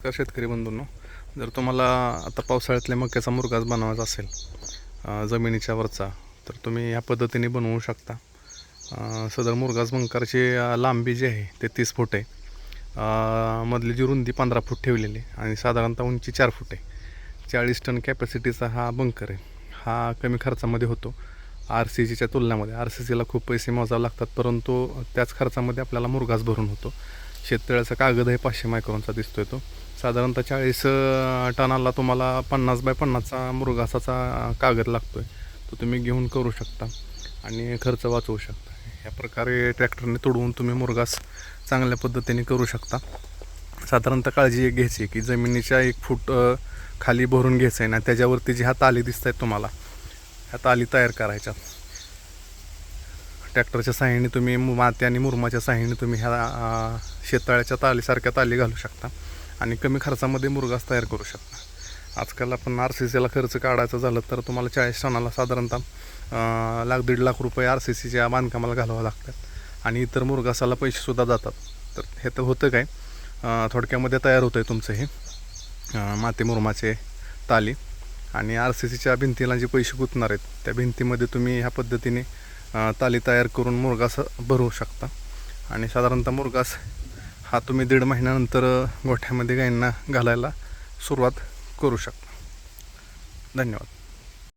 नमस्कार शेतकरी बंधूंनो. जर तुम्हाला आता पावसाळ्यातल्या मक्याचा मुरगास बनवायचा असेल जमिनीच्या वरचा तर तुम्ही ह्या पद्धतीने बनवू शकता. सदर मुरगास बंकरची लांबी जी आहे ते तीस फूट आहे. मधली जी रुंदी पंधरा फूट ठेवलेली आहे आणि साधारणतः उंची चार फूट आहे. चाळीस टन कॅपॅसिटीचा हा बंकर आहे. हा कमी खर्चामध्ये होतो. आर सी जीच्या तुलनेमध्ये. आर सी सीला खूप पैसे मोजावे लागतात परंतु त्याच खर्चामध्ये आपल्याला मुरगाज भरून होतो. शेततळ्याचा कागद आहे पाचशे मायक्रोनचा दिसतोय तो. साधारणतः चाळीस टनाला तुम्हाला पन्नास बाय पन्नासचा मृगासाचा कागद कागद लागतोय. तो तुम्ही घेऊन करू शकता आणि खर्च वाचवू शकता. ह्या प्रकारे ट्रॅक्टरने तोडवून तुम्ही मुरगास चांगल्या पद्धतीने करू शकता. साधारणतः काळजी एक घ्यायची की जमिनीच्या एक फूट खाली भरून घ्यायचं आहे ना त्याच्यावरती जे ह्या ताली दिसत आहेत तुम्हाला ह्या ताली तयार करायच्या. ट्रॅक्टरच्या साह्याने तुम्ही मु- माती आणि मुरमाच्या साह्याने तुम्ही ह्या शेताळ्याच्या तालीसारख्या ताली घालू शकता आणि कमी खर्चामध्ये मुरगास तयार करू शकता. आजकाल आपण आर सी सीला खर्च काढायचा झालं तर तुम्हाला चाळीस टनाला साधारणतः लाख दीड लाख रुपये आर सी सीच्या बांधकामाला घालावं लागतात आणि इतर मुरगासाला पैसेसुद्धा जातात. तर हे तर होतं काय? थोडक्यामध्ये तयार होतं आहे तुमचं हे माती मुरमाचे ताली आणि आर सी सीच्या भिंतीला जे पैसे गुंतणार आहेत त्या भिंतीमध्ये तुम्ही ह्या पद्धतीने ताली तयार करून मुरगास भरवू शकता. आणि साधारणतः मुरगास हा तुम्ही दीड महिन्यानंतर गोठ्यामध्ये गायींना घालायला सुरुवात करू शकता. धन्यवाद.